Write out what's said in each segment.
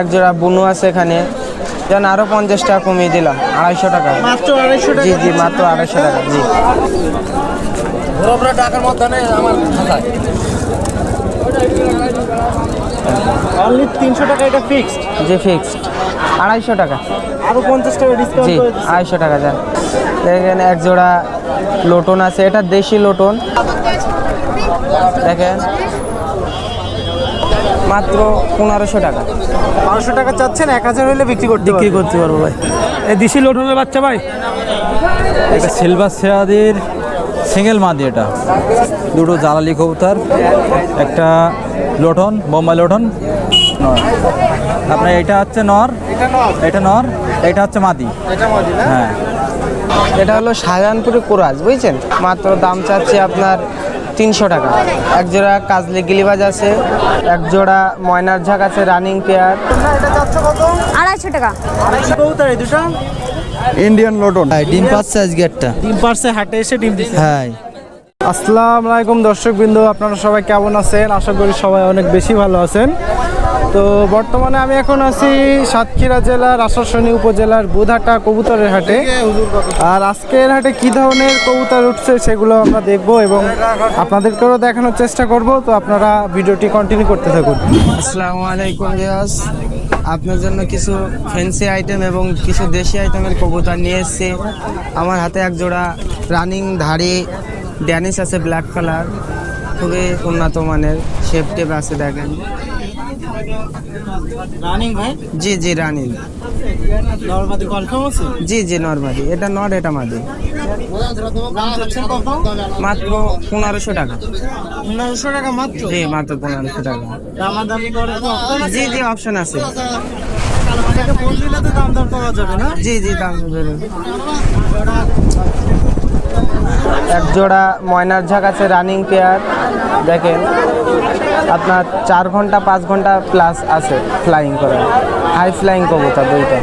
এক জোড়া বুনু আছে এখানে। যেন আরও পঞ্চাশ টাকা কমিয়ে দিলাম আড়াইশো টাকা। মাত্র আড়াইশো টাকা জি জি মাত্র আড়াইশো টাকা জি। টাকার মধ্যে আমার খাতায় অনলি তিনশো টাকা এটা ফিক্সড জি ফিক্সড আড়াইশো টাকা। আরও পঞ্চাশ টাকা ডিসকাউন্ট জি আড়াইশো টাকা যান দেখেন এক জোড়া লোটন আছে এটা দেশি লোটন। দেখেন। মাত্র পনেরোশো টাকা। বারোশো টাকা চাচ্ছেন এক হাজার হলে বিক্রি করতে বিক্রি করতে পারব ভাই। এই দিশি লোটনের বাচ্চা ভাই। এটা সিলভার সেরাদের সিঙ্গেল মাদি এটা। দুটো জ্বালালি কবুতর একটা লোটন বোম্বাই লোটন নর। আপনার এটা হচ্ছে নর এটা নর। এটা হচ্ছে মাদি। এটা মদি না? হ্যাঁ। এটা হলো শাহজাহানপুরি কোরাজ বুঝছেন? মাত্র দাম চাচ্ছি আপনার তিনশো টাকা। এক জোড়া কাজলি গিলিবাজ আছে এক জোড়া ময়নার ঝাঁক আছে রানিং পেয়ার। আড়াইশো টাকা। কবুতর দুটো? ইন্ডিয়ান লোটন ডিম পাচ্ছে আজকে একটা। ডিম পাচ্ছে হাটে এসে ডিম দিচ্ছে হ্যাঁ। আসসালামু আলাইকুম দর্শকবৃন্দ আপনারা সবাই কেমন আছেন? আশা করি সবাই অনেক বেশি ভালো আছেন। তো বর্তমানে আমি এখন আছি সাতক্ষীরা জেলার আশাশনী উপজেলার বুধাটা কবুতরের হাটে। আর আজকের হাটে কি ধরনের কবুতর উঠছে সেগুলো আমরা দেখব এবং আপনাদেরকেও দেখানোর চেষ্টা করব। তো আপনারা ভিডিওটি কন্টিনিউ করতে থাকুন। আসসালামু আলাইকুম রিয়াজ আপনার জন্য কিছু ফ্যান্সি আইটেম এবং কিছু দেশি আইটেমের কবুতর নিয়ে এসেছি। আমার হাতে এক জোড়া রানিং ধাড়ি ড্যানিশ আছে ব্ল্যাক কালার খুবই উন্নত মানের শেপ টেপ আছে দেখেন। রানিং ভাই? জি জি রানিং। নর্মাদি কনফার্ম আছে জি জি নর্মাদি। এটা নর এটা মাদি। মাত্র পনেরোশো টাকা। পনেরোশো টাকা মাত্র? জি মাত্র পনেরোশো টাকা? জি জি অপশন আছে। জি জি দাম বেরোবে এক জোড়া ময়নার ঝাঁক আছে রানিং পেয়ার দেখেন আপনার চার ঘণ্টা পাঁচ ঘণ্টা প্লাস আছে ফ্লাইং করা হাই ফ্লাইং কবুতর দুইটা।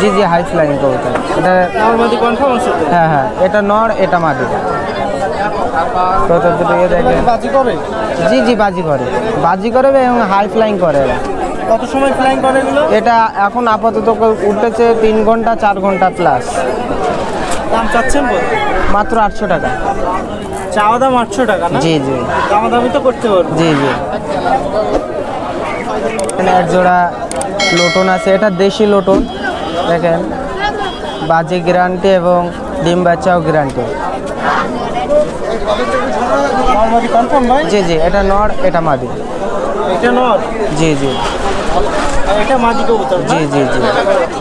জি জি হাই ফ্লাইং কবুতর। এটা হ্যাঁ হ্যাঁ এটা নর এটা মাদি তো তো দুটো দেখেন? বাজি করে? জি জি বাজি করে। বাজি করে এবং হাই ফ্লাইং করে কত সময় ফ্লাইং করে এগুলো? এটা এখন আপাতত উঠতেছে তিন ঘণ্টা চার ঘণ্টা প্লাস দাম চাচ্ছেন মাত্র আটশো টাকা। চাওয়া দাম আটশো টাকা জি জি। দামাদামি তো করতে পারব। জি জি। এখানে এক জোড়া লোটন আছে। এটা দেশি লোটন। দেখেন বাজি গ্যারান্টি এবং ডিম বাচ্চাও গ্যারান্টি জি জি এটা নর এটা মাদি। এটা নর? জি জি। এটা মাদি কবুতর না? জি জি জি।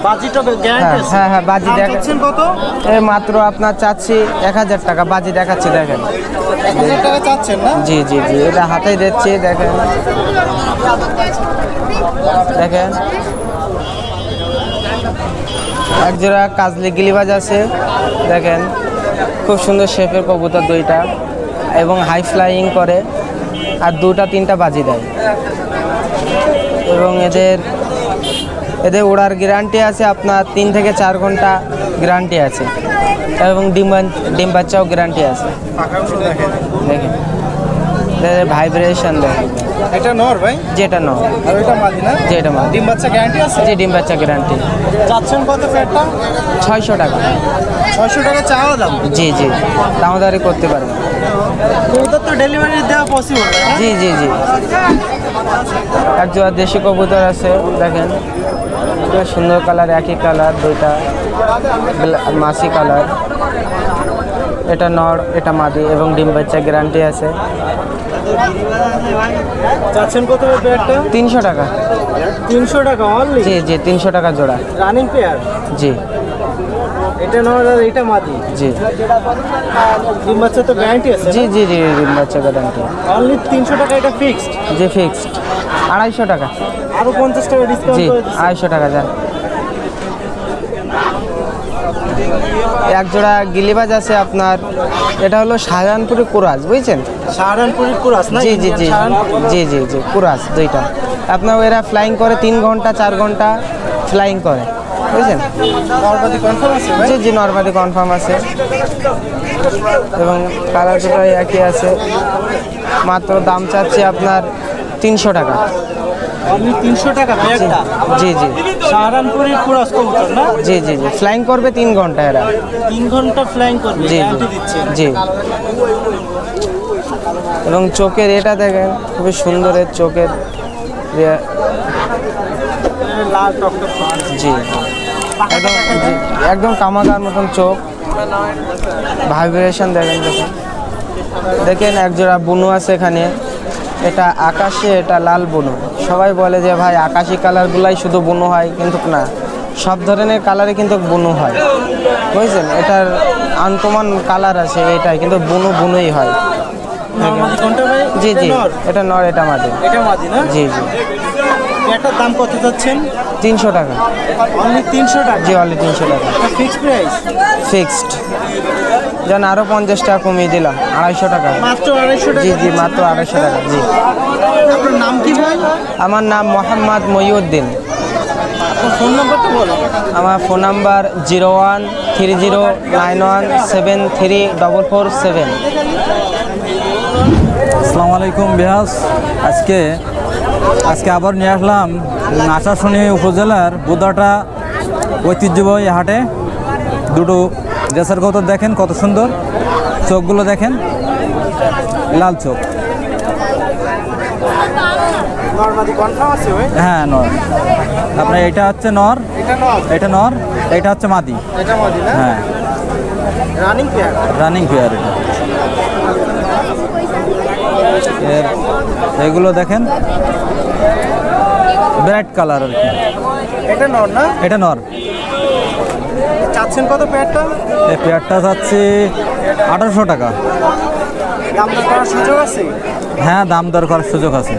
বাজিটা হ্যাঁ গ্যারান্টি আছে। হ্যাঁ হ্যাঁ বাজি দাম দেখা চাচ্ছেন কত? এ মাত্র আপনার চাচ্ছি এক হাজার টাকা বাজি দেখাচ্ছি দেখেন। এক হাজার টাকা চাচ্ছেন না? জি জি জি এটা হাতেই দিচ্ছি দেখেন। দেখেন। এক জোড়া কাজলি গিলিবাজ আছে দেখেন। খুব সুন্দর শেপের কবুতর দুইটা এবং হাই ফ্লাইং করে আর দুটা তিনটা বাজি দেয়। এবং এদের এদের ওড়ার গ্যারান্টি আছে আপনার তিন থেকে চার ঘণ্টা গ্যারান্টি আছে। এবং ডিম ডিম বাচ্চাও গ্যারান্টি আছে। দেখেন। ভাইব্রেশন দেখেন। এটা নর ভাই? যেটা ন আর ওইটা মাদি না? যেটা মা ডিম বাচ্চা গ্যারান্টি আছে? যে ডিম বাচ্চা গ্যারান্টি চাচ্ছেন কত টাকা। ছয়শো টাকা চাওয়া দাম? জি জি। দামাদারি করতে পারবেন। কবুতর তো ডেলিভারি দেওয়া পসিবল জি জি জি। এক জোড়া দেশি কবুতর আছে দেখেন সুন্দর কালার একই কালার দুইটা মাসি কালার এটা নর এটা মাদি এবং ডিম বাচ্চা গ্যারান্টি আছে। চাচ্ছেন কত পেয়ারটা তিনশো টাকা। তিনশো টাকা জি জি তিনশো টাকা জোড়া। রানিং পেয়ার জি। এটা নর আর এটা মাদি। জি। ডিম বাচ্চা তো গ্যারান্টি আছে জি জি জি ডিম বাচ্চা গ্যারান্টি অনলি তিনশো টাকা এটা ফিক্সড জি ফিক্সড আড়াইশো টাকা। আরও পঞ্চাশ টাকা ডিসকাউন্ট জি আড়াইশো টাকা যান এক জোড়া গিলিবাজ আছে আপনার এটা হলো শাহজাহানপুরি কুরাজ বুঝছেন? কুরাস না জি জি জি জি জি জি কুরাজ দুইটা। আপনার এরা ফ্লাইং করে তিন ঘণ্টা চার ঘণ্টা ফ্লাইং করে। ভাই? জি জি নর্মালি কনফার্ম আছে। এবং কালার দুটো একই আছে। মাত্র দাম চাচ্ছি আপনার তিনশো টাকা। অনলি তিনশো টাকা পেয়ারটা জি জি সাহারানপুরের পুরাস কবুতর না? জি জি জি। ফ্লাইং করবে ঘণ্টা এরা। ঘণ্টা ফ্লাইং করবে জি জি। এবং চোখের এটা দেখেন খুবই সুন্দরের চোখের যে- লাল টকটক। জি। একদম একদম কামাকার মতন চোখ। ভাইব্রেশন দেখেন দেখেন। দেখেন একজোড়া বুনু আছে এখানে। এটা আকাশে এটা লাল বুনু। সবাই বলে যে ভাই আকাশি কালারগুলাই শুধু বুনু হয়। কিন্তু না সব ধরনের কালারে কিন্তু বুনু হয়। বুঝছেন? এটার আনকমন কালার আছে এটাই কিন্তু বুনু বুনুই হয়। জি জি। এটা নর? এটা মাদি। জি জি। পেয়ারটার দাম কত যাচ্ছেন তিনশো টাকা। অনলি তিনশো টাকা? জি অনলি তিনশো টাকা। ফিক্স প্রাইস ফিক্সড যেন আরও পঞ্চাশ টাকা কমিয়ে দিলাম আড়াইশো টাকা। মাত্র আড়াইশো জি জি মাত্র আড়াইশো টাকা জি। আপনার নাম কি ভাই? আমার নাম মোহাম্মদ মহিউদ্দিন আপনার ফোন নাম্বারটা বলো আমার phone number zero one three zero nine one seven three double four seven. আসসালামু আলাইকুম বিহাস। আজকে আজকে আবার নিয়ে আসলাম আশাশুনি উপজেলার বুদাটা ঐতিহ্যবাহী হাটে। দুটো দেশের কত দেখেন কত সুন্দর। চোখগুলো দেখেন লাল চোখ। হ্যাঁ নর। আপনার এটা হচ্ছে নর এটা নর। এটা হচ্ছে মাদি। হ্যাঁ। রানিং পেয়ার রানিং পেয়ার এটা। এগুলো দেখেন ব্রাইট কালার আর কি। এটা নর না? এটা নর। চাচ্ছেন কত পেয়ারটা? এই পেয়ারটা যাচ্ছে আঠারোশো টাকা। দাম দর করার সুযোগ আছে? হ্যাঁ দাম দর করার সুযোগ আছে।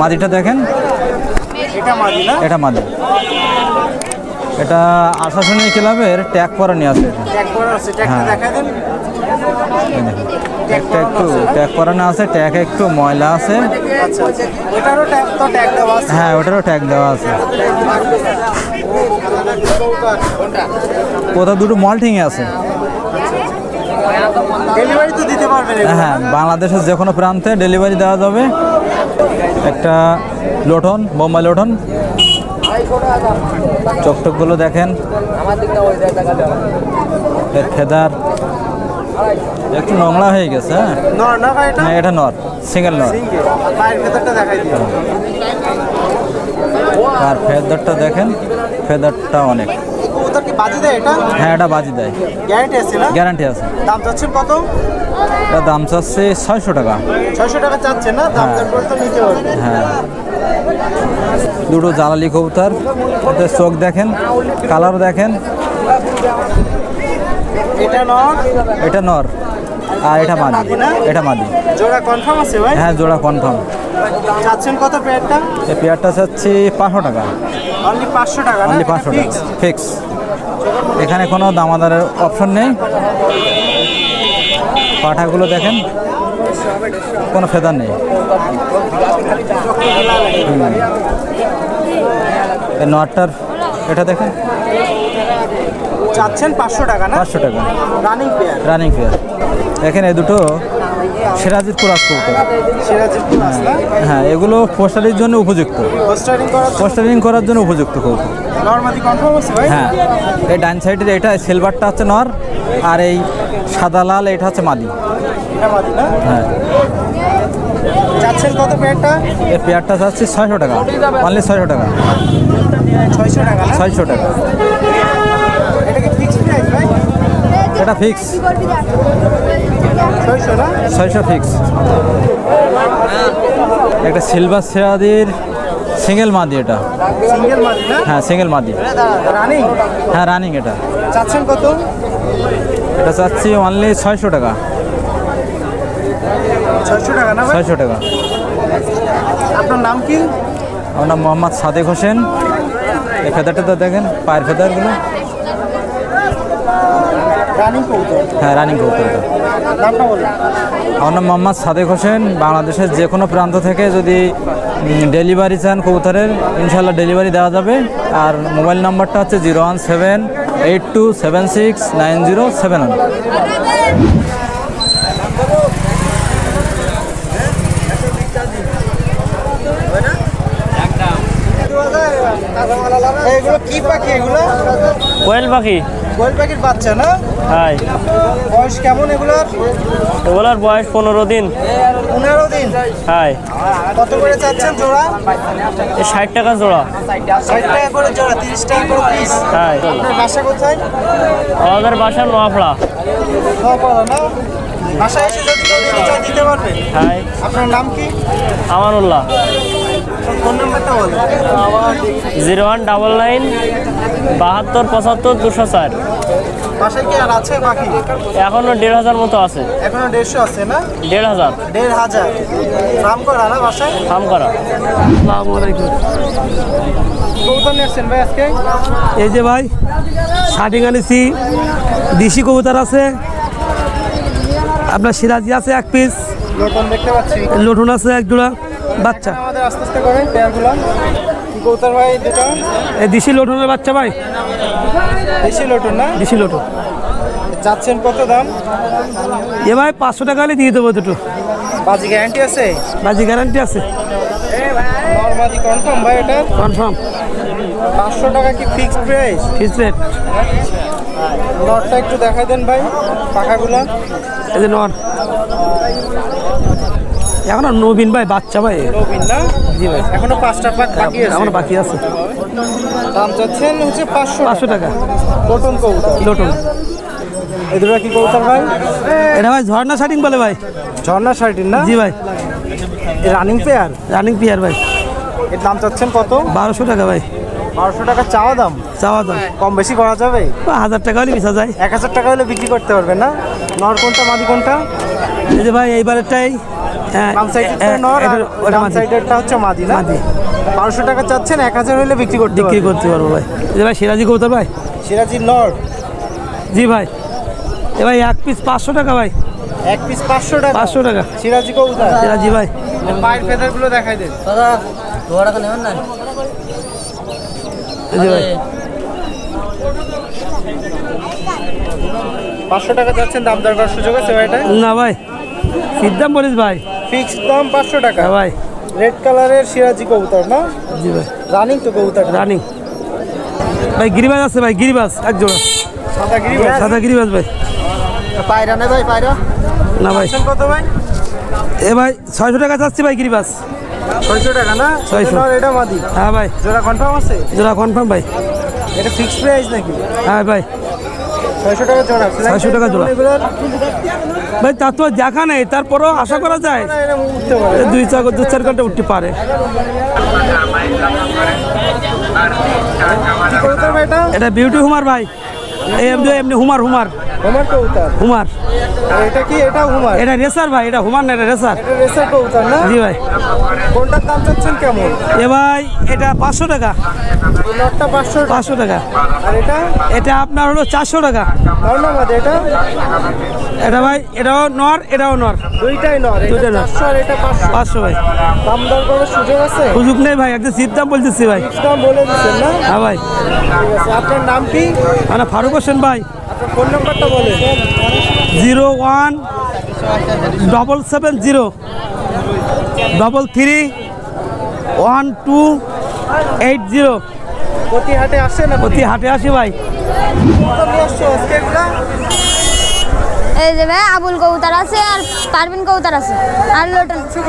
মাদিটা দেখেন। এটা মাদি না? এটা মাদি। এটা আশাশুনি ক্লাবের ট্যাগ করা নিয়ে আছে। ট্যাগ করা আছে। ট্যাগটা হ্যাঁ। দেখা দেন। ট্যাগটা একটু ট্যাগ করানো আছে ট্যাগ একটু ময়লা আছে। আছে হ্যাঁ ওটারও ট্যাগ দেওয়া আছে। কোথাও দুটো মল্টিংয়ে আছে। দিতে পারবেন এগুলো, হ্যাঁ বাংলাদেশের যে কোনো প্রান্তে ডেলিভারি দেওয়া যাবে। একটা লোটন বোম্বাই লোটন চকটকগুলো দেখেন। ফেদার। একটু নোংরা হয়ে গেছে হ্যাঁ? না এটা নর সিঙ্গেল নর। আর ফেদারটা দেখেন ফেদারটা অনেক। হ্যাঁ এটা বাজি দেয়। গ্যারান্টি আছে না? গ্যারান্টি আছে। দাম চাচ্ছেন কত? এটা দাম চাচ্ছে ছয়শো টাকা। ছয়শো টাকা চাচ্ছেন না? দাম নিতে পারবেন হ্যাঁ। দুটো জ্বালালি কবুতর চোখ দেখেন কালার দেখেন। এটা নর? এটা নর। আর এটা মাদি। এটা মাদি জোড়া কনফার্ম আছে ভাই? হ্যাঁ জোড়া কনফার্ম চাচ্ছেন কত পেয়ারটা এই পেয়ারটা চাচ্ছি পাঁচশো টাকা। অনলি পাঁচশো টাকা অনলি পাঁচশো টাকা। ফিক্স এখানে কোনো দামাদারের অপশন নেই। পাঠাগুলো দেখেন। কোনো ফেদার নেই। নটটার এটা দেখেন। চাচ্ছেন পাঁচশো টাকা না? পাঁচশো টাকা। রানিং পেয়ার রানিং ফেয়ার এই দুটো কুরাস কবুতর। সিরাজির হ্যাঁ এগুলো পোস্টারির জন্য উপযুক্ত। পোস্টারিং করার জন্য? উপযুক্ত ভাই? হ্যাঁ এই ডান সাইডের এটা সিলভারটা হচ্ছে নর আর এই সাদা লাল এটা হচ্ছে মাদি। হ্যাঁ। চাচ্ছেন কত পেয়ারটা এই পেয়ারটা চাচ্ছি ছয়শো টাকা। অনলি ছয়শো টাকা। ছয়শো টাকা ছয়শো টাকা এটা কি ফিক্সড প্রাইস ভাই এটা ফিক্স ছয়শো ফিক্স একটা সিলভার সেরাদির সিঙ্গেল মাদি এটা। সিঙ্গেল মাদি হ্যাঁ সিঙ্গেল মাদি। রানিং হ্যাঁ রানিং এটা। চাচ্ছেন কত? এটা চাচ্ছি অনলি ছয়শো টাকা। ছয়শো টাকা না ছয়শো টাকা। আপনার নাম কি? আমার নাম মোহাম্মদ সাদেক হোসেন। এই ফেদারটা তো দেখেন পায়ের ফেদারগুলো হ্যাঁ রানিং নামটা আমার নাম মোহাম্মদ সাদেক হোসেন। বাংলাদেশের যে কোনো প্রান্ত থেকে যদি ডেলিভারি চান কবুতরের ইনশাল্লাহ ডেলিভারি দেওয়া যাবে। আর মোবাইল নাম্বারটা হচ্ছে zero one seven eight two seven six nine zero seven one. কোয়েল পাখি। বাচ্চা না? বয়স কেমন এগুলোর? এগুলোর বয়স পনেরো দিন। পনেরো দিন। হাই। কত করে চাচ্ছেন জোড়া? ষাট টাকা জোড়া। ষাট টাকা করে জোড়া তিরিশ টাকা করে পিস আপনার বাসা কোথায়? আমাদের বাসা নোয়াপড়া। নপাড়া না? বাসায় এসে যদি দিতে পারবে আপনার নাম কি? Amanullah. Zero one double nine বাহাত্তর পঁচাত্তর দুশো চার। বাসায় কি আর আছে পাখি এখনও দেড় হাজার মতো আছে। এখনও দেড়শো আছে না? দেড় হাজার। দেড় হাজার। ফার্ম করা না বাসায়? ফার্ম করা। ভাই আজকে? এই যে ভাই শার্টিং আনিছি। দেশি কবুতর আছে। আপনার সিরাজি আছে এক পিস নতুন দেখতে পাচ্ছি। লটুন আছে এক জোড়া। বাচ্চা। আমাদের আস্তে আস্তে করেন পেয়ারগুলো। কি ভাই এই দেশি লটুনের বাচ্চা ভাই? বেশি লটুন না? দেশি লটুন। চাচ্ছেন কত দাম? এ ভাই পাঁচশো টাকা হলে দিয়ে দেবো দুটো। বাজি গ্যারান্টি আছে? বাজি গ্যারান্টি আছে। নর্মালি কনফার্ম ভাই এটা কনফার্ম পাঁচশো টাকা কি ফিক্সড প্রাইস ফিক্স রেট নটটা একটু দেখাই দেন ভাই পাখাগুলো। এই যে নর। এখনও নবীন ভাই বাচ্চা ভাই। নবীন না? জি ভাই। এখনও পাঁচটা পাক বাকি আছে? এখনও বাকি আছে। দাম চাচ্ছেন হচ্ছে পাঁচশো পাঁচশো টাকা। নতুন কৌতর লটুন এই দুটো কি কৌতর ভাই? এটা ভাই ঝর্ণা শার্টিং বলে ভাই। ঝর্ণা শার্টিন না? জি ভাই। রানিং পেয়ার রানিং পিয়ার ভাই। এর দাম চাচ্ছেন কত? বারোশো টাকা ভাই। বারোশো টাকা চাওয়া দাম? চাওয়া দাম। কম বেশি করা যাবে? হাজার টাকা হলে মিশা যায়। এক হাজার টাকা হলে বিক্রি করতে পারবেন না? নর কোনটা মাদি কোনটা? এই যে ভাই এইবারেরটাই বাম সাইডেরটা নর আর। সাইডেরটা হচ্ছে মাদি না? মাদি। বারোশো টাকা চাচ্ছেন এক হাজার হলে বিক্রি করতে বিক্রি করতে পারব ভাই। এই যে ভাই সিরাজি কবুতর ভাই? সিরাজির নর। জি ভাই। এ ভাই এক পিস পাঁচশো টাকা ভাই। এক পিস পাঁচশো টাকা। পাঁচশো টাকা। সিরাজি কবুতর। সিরাজি ভাই। পায়ের ফেদারগুলো দেখাই দেন। এই যে ভাই। পাঁচশো টাকা যাচ্ছেন দাম দর করার সুযোগ আছে ভাই এটা না ভাই। সিদ্ধাম বলিস ভাই? ফিক্সড দাম পাঁচশো টাকা। হ্যাঁ ভাই। রেড কালারের সিরাজি কবুতর না? জি ভাই। রানিং তো কবুতর রানিং। ভাই গিরিবাজ আছে ভাই গিরিবাজ এক জোড়া। সাদা গিরি সাদা গিরিবাজ ভাই। পায়রা নেই ভাই পায়রা। না ভাই। কত ভাই? এ ভাই ছয়শো টাকা চাচ্ছি ভাই গিরিবাজ। ছয়শো টাকা না? 600 এটা নর, এটা মাদি হ্যাঁ ভাই। জোড়া কনফার্ম আছে? জোড়া কনফার্ম ভাই। এটা ফিক্সড প্রাইস নাকি? হ্যাঁ ভাই। ছয়শো টাকা জোড়া 600 টাকা জোড়া। এগুলোর ভাই তার তো দেখা নেই তারপরও আশা করা যায় দুই চার দু চার ঘণ্টা উঠতে পারে। এটা? বিউটি হুমার ভাই। এমনি হুমার হুমার হুমার কবুতর? হুমার। এটা কি? এটা হুমার? এটা রেসার ভাই এটা হুমার না এটা রেসার? এটা রেসার কবুতর না? জি ভাই। কোনটার দাম চাচ্ছেন কেমন? এ ভাই এটা পাঁচশো টাকা। নটটা পাঁচশো? পাঁচশো টাকা। আর এটা? এটা আপনার হলো চারশো টাকা। ধন্যবাদ এটা? এটা ভাই এটাও নর এটাও নর। দুইটাই নর এটা দুইটাই নর। এটা পাঁচশো। ভাই। দাম দর করার সুযোগ আছে? সুযোগ নেই ভাই সিট দাম বলতেছি ভাই। দাম বলে দিচ্ছেন না? হ্যাঁ ভাই। ঠিক আছে আপনার নাম কি? মানে ফারুক হোসেন ভাই। আপনার ফোন নাম্বারটা বলেন। Zero one double seven zero double three one two eight zero. প্রতি হাটে আসেন না প্রতি হাটে আসি ভাই কত নিয়ে আসছো আজকে এগুলা এই যে ভাই আবুল কবুতর আছে আর পারবিন কবুতর আছে। আর লোটন আটশো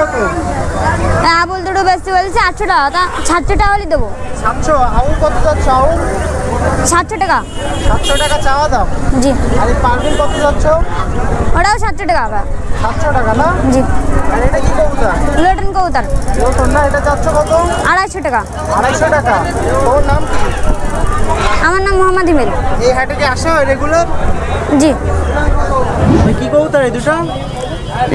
আবুল দুটো বেশি বলছে আটশো টাকা। তা সাতশো টাকা হলে দেবো। সাতশো? আউল কত যাচ্ছ? আউল সাতশো টাকা। সাতশো টাকা চাওয়া দাম জি। আর এই পারবিন কত যাচ্ছ? ওটাও সাতশো টাকা সাতশো টাকা না? জি। আর এটা কি কবুতর? লোটন কবুতর। নতুন না এটা যাচ্ছ কত? আড়াইশো টাকা। আড়াইশো টাকা। তোর নাম কি? আমার নাম মোহাম্মদ ইমেল। এই হাটে কি আসা হয় রেগুলার? জি। কি কবুতর এই দুটো?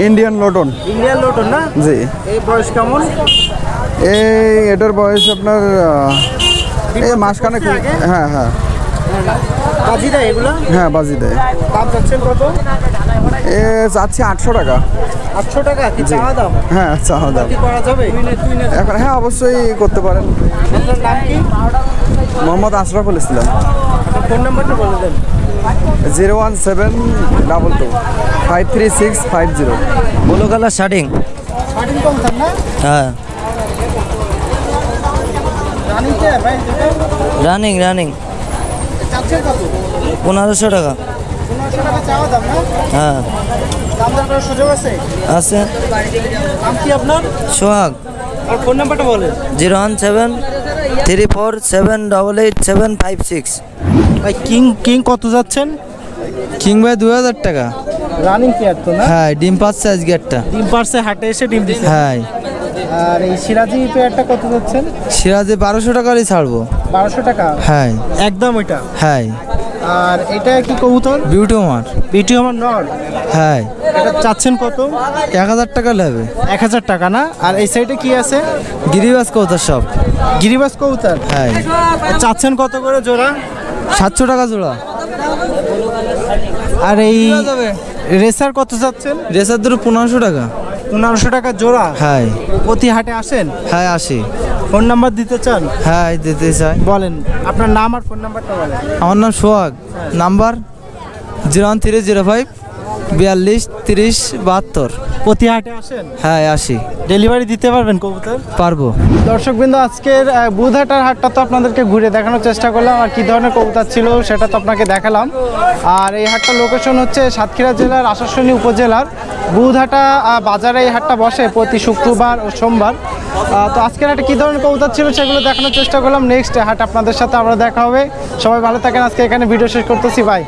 ইন্ডিয়ান লটন ইন্ডিয়ান লোটন না? জি। এই বয়স কেমন? এই এটার বয়স আপনার এই মাসখানে হ্যাঁ হ্যাঁ। বাজি দেয় এগুলো? হ্যাঁ বাজি দেয়। দাম চাচ্ছেন কত? এ যাচ্ছে আটশো টাকা। আটশো টাকা কি চাওয়া দাম? হ্যাঁ চাওয়া দাম। কি করা যাবে? এখন হ্যাঁ অবশ্যই করতে পারেন। আপনার নাম কি? মোহাম্মদ আশরাফুল ইসলাম। ফোন নাম্বারটা বলে দেন। Zero one seven double two five three six five zero. Blue colour shirting shirting কবুতর না? হ্যাঁ। রানিং রানিং পনেরোশো টাকা। হ্যাঁ। আছে। সোহাগ। ফোন নাম্বারটা বলেন zero one seven three four seven double eight seven five six. ভাই কিং কিং কত যাচ্ছেন? কিং ভাই দু হাজার টাকা। রানিং পেয়ার তো না? হ্যাঁ ডিম পাচ্ছে আজকে একটা। ডিম পারছে হাটে এসে ডিম হ্যাঁ। আর এই সিরাজি পেয়ারটা কত যাচ্ছেন? সিরাজে বারোশো টাকারই ছাড়বো। বারোশো টাকা? হ্যাঁ। একদম ওইটা? হ্যাঁ। আর এটা কি কবুতর? বিউটি আমার বিটি আমার নর? হ্যাঁ। এটা চাচ্ছেন কত? এক হাজার টাকা লাগবে এক হাজার টাকা না? আর এই সাইডে কি আছে? গিরিবাস কৌতার সব। গিরিবাস কবুতর? হ্যাঁ। চাচ্ছেন কত করে জোড়া? সাতশো টাকা জোড়া। আর এই রেসার কত চাচ্ছেন? রেসার দুটো পনেরোশো টাকা। পনেরোশো টাকা জোড়া? হ্যাঁ। প্রতি হাটে আসেন? হ্যাঁ আসি। ফোন নাম্বার দিতে চান? হ্যাঁ দিতে চাই। বলেন আপনার নাম আর ফোন নাম্বারটা বলেন। আমার নাম Sohag. Number zero one three zero five বিয়াল্লিশ তিরিশ বাহাত্তর। প্রতি হাটে আসেন? হ্যাঁ আসি। ডেলিভারি দিতে পারবেন কবুতর? পারব। দর্শকবৃন্দ আজকের বুধহাটার হাটটা তো আপনাদেরকে ঘুরে দেখানোর চেষ্টা করলাম আর কী ধরনের কবুতর ছিল সেটা তো আপনাকে দেখালাম। আর এই হাটটার লোকেশন হচ্ছে সাতক্ষীরা জেলার আশাশুনি উপজেলার বুধহাটা বাজারে এই হাটটা বসে প্রতি শুক্রবার ও সোমবার। তো আজকের হাটে কী ধরনের কবুতর ছিল সেগুলো দেখানোর চেষ্টা করলাম। নেক্সট হাট আপনাদের সাথে আমরা দেখা হবে। সবাই ভালো থাকেন। আজকে এখানে ভিডিও শেষ করতেছি। বাই